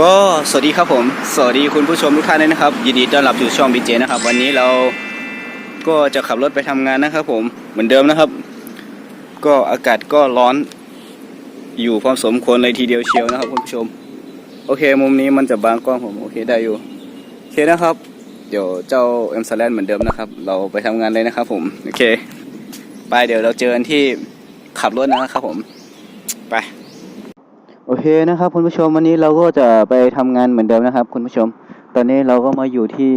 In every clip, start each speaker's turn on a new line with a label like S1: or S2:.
S1: ก็สวัสดีครับผม สวัสดีคุณผู้ชมทุกท่านด้วยนะครับ ยินดีต้อนรับสู่ช่องบีเจนะครับ วันนี้เราก็จะขับรถไปทำงานนะครับ ผมเหมือนเดิมนะครับ ก็อากาศก็ร้อน อยู่พอสมควรเลยทีเดียวเชียวนะครับคุณผู้ชม โอเค มุมนี้มันจะบางกล้องผมโอเคได้อยู่โอเคนะครับ เดี๋ยวเจ้าเอ็มซาแลนเหมือนเดิมนะครับ เราไปทำงานเลยนะครับ ผมโอเค ไปเดี๋ยวเราเจอกันที่ขับรถนะครับผม ไป โอเคนะครับคุณผู้ชมวันนี้เราก็จะไปทำงานเหมือนเดิมนะครับ คุณผู้ชม ตอนนี้เราก็มาอยู่ที่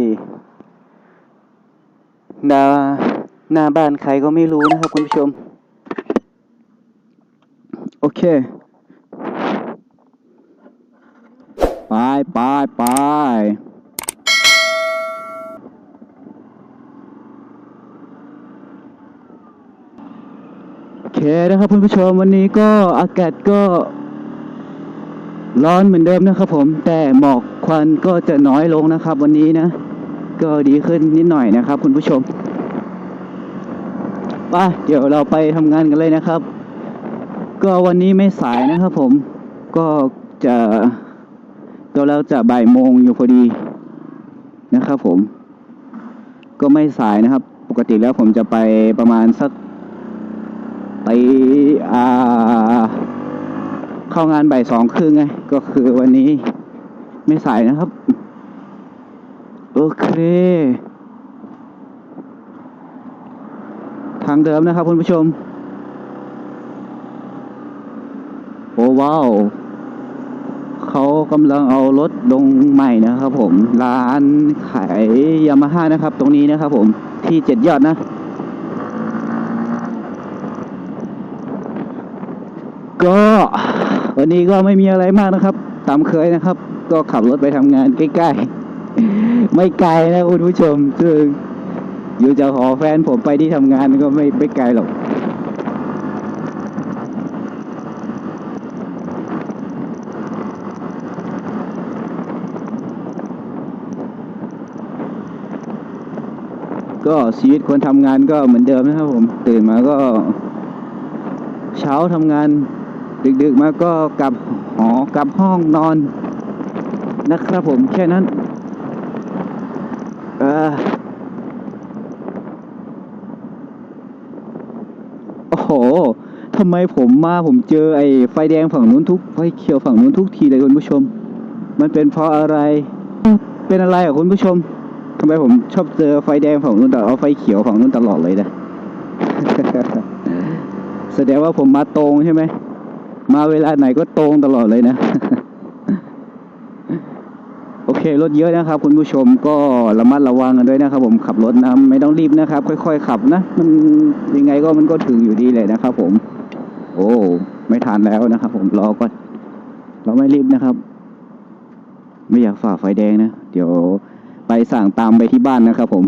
S1: หน้าหน้าบ้านใครก็ไม่รู้นะครับ คุณผู้ชม โอเคไปไปไปโอเคนะครับคุณผู้ชมวันนี้ก็อากาศก็ ร้อนเหมือนเดิมนะครับผมแต่หมอกควันก็จะน้อยลงนะครับ วันนี้นะ ก็ดีขึ้นนิดหน่อยนะครับ คุณผู้ชมไปเดี๋ยวเราไปทำงานกันเลยนะครับ ก็วันนี้ไม่สายนะครับผมก็จะก็เราจะบ่ายโมงอยู่พอดีนะครับผม ก็ไม่สายนะครับ ปกติแล้วผมจะไปประมาณสักไปอ่า เข้างานบ่ายสองครึ่งไง ก็คือวันนี้ไม่สายนะครับ โอเค ทางเดิมนะครับคุณผู้ชม โอ้ว้าวเขากำลังเอารถลงใหม่นะครับผม ร้านขายยามาฮ่านะครับ ตรงนี้นะครับผมที่เจ็ดยอดนะ ก็ วันนี้ก็ไม่มีอะไรมากนะครับ ตามเคยนะครับ ก็ขับรถไปทำงานใกล้ๆ ไม่ไกลนะคุณผู้ชมซึ่งอยู่จากหอแฟนผมไปที่ทำงานก็ไม่ไม่ไกลหรอก ก็ชีวิตคนทำงานก็เหมือนเดิมนะครับผมตื่นมาก็ เช้าทำงาน ดึกๆมาก็กลับหอกลับห้องนอนนะครับผมแค่นั้นเออโอ้โหทำไมผมมาผมเจอไอ้ไฟแดงฝั่งนู้นทุกไฟเขียวฝั่งนู้นทุกทีเลยคุณผู้ชม มันเป็นเพราะอะไร เป็นอะไรอะคุณผู้ชมทำไมผมชอบเจอไฟแดงฝั่งนู้นแต่เอาไฟเขียวฝั่งนู้นตลอดเลยนะแสดงว่าผมมาตรงใช่ไหม มาเวลาไหนก็ตรงตลอดเลยนะ โอเครถเยอะนะครับ คุณผู้ชมก็ระมัดระวังกันด้วยนะครับ ผมขับรถนะไม่ต้องรีบนะครับ ค่อย ๆ ขับนะมันยังไงก็มันก็ถึงอยู่ดีเลยนะครับ ผม โอ้ไม่ทันแล้วนะครับ ผมรอก็เราไม่รีบนะครับ ไม่อยากฝ่าไฟแดงนะ เดี๋ยวไปสั่งตามไปที่บ้านนะครับผม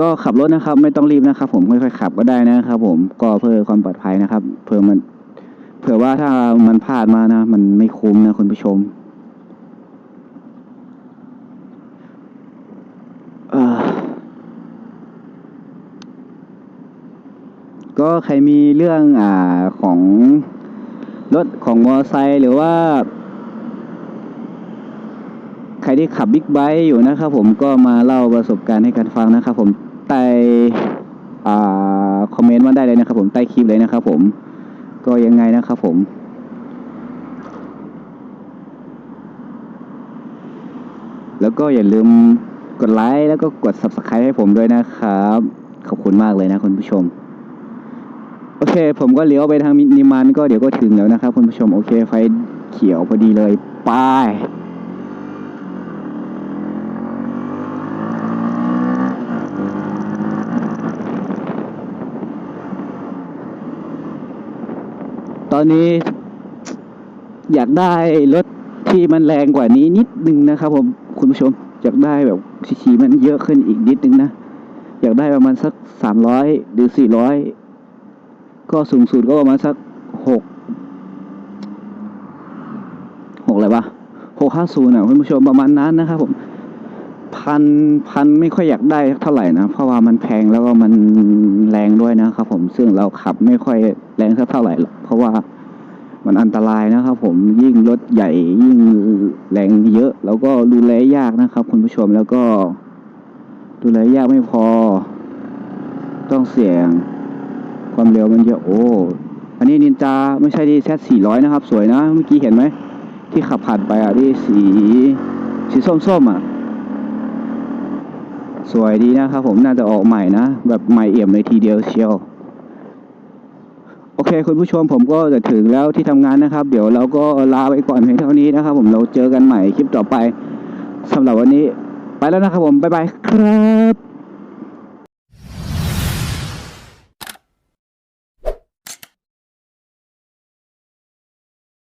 S1: ก็ขับรถนะครับ ไม่ต้องรีบนะครับ ผมค่อยๆขับก็ได้นะครับ ผมก็เพื่อความปลอดภัยนะครับ เพื่อมันเผื่อว่าถ้ามันพลาดมานะ มันไม่คุ้มนะคุณผู้ชมก็ใครมีเรื่องอ่าของรถของมอเตอร์ไซค์หรือว่า ที่ขับบิ๊กไบค์อยู่นะครับผมก็มาเล่าประสบการณ์ให้กันฟังนะครับผมใต้คอมเมนต์มาได้เลยนะครับผมใต้คลิปเลยนะครับผมก็ยังไงนะครับผมแล้วก็อย่าลืมกดไลค์แล้วก็กด subscribe ให้ผมด้วยนะครับ ขอบคุณมากเลยนะคุณผู้ชม โอเค ผมก็เลี้ยวไปทางนิมานก็เดี๋ยวก็ถึงแล้วนะครับคุณผู้ชม โอเค ไฟเขียวพอดีเลย ไป ตอนนี้อยากได้รถที่มันแรงกว่านี้นิดนึงนะครับผมคุณผู้ชมอยากได้แบบชีมันเยอะขึ้นอีกนิดนึงนะ อยากได้ประมาณสักสามร้อยหรือสี่ร้อยก็สูงสุดก็ประมาณสักหกหกอะไรวะหกห้าศูนย์อะคุณผู้ชมประมาณนั้นนะครับผม พันพันไม่ค่อยอยากได้เท่าไหร่นะ เพราะว่ามันแพงแล้วก็มันแรงด้วยนะครับผมซึ่งเราขับไม่ค่อยแรงสักเท่าไหร่หรอกเพราะว่ามันอันตรายนะครับผมยิ่งรถใหญ่ยิ่งแรงเยอะ แล้วก็ดูแลยากนะครับคุณผู้ชมแล้วก็ ดูแลยากไม่พอ ต้องเสี่ยง ความเร็วมันเยอะโอ้อันนี้นินจาไม่ใช่ที่แซดสี่ร้อยนะครับ สวยนะ เมื่อกี้เห็นไหม ที่ขับผ่านไปอะที่สีสีส้มๆอะ สวยดีนะครับผมน่าจะออกใหม่นะ แบบใหม่เอี่ยมเลยทีเดียวเชียว โอเค คุณผู้ชมผมก็จะถึงแล้วที่ทำงานนะครับ เดี๋ยวเราก็ลาไปก่อนเพียงเท่านี้นะครับ ผมเราเจอกันใหม่คลิปต่อไปสำหรับวันนี้ ไปแล้วนะครับผมบ๊ายบายครับ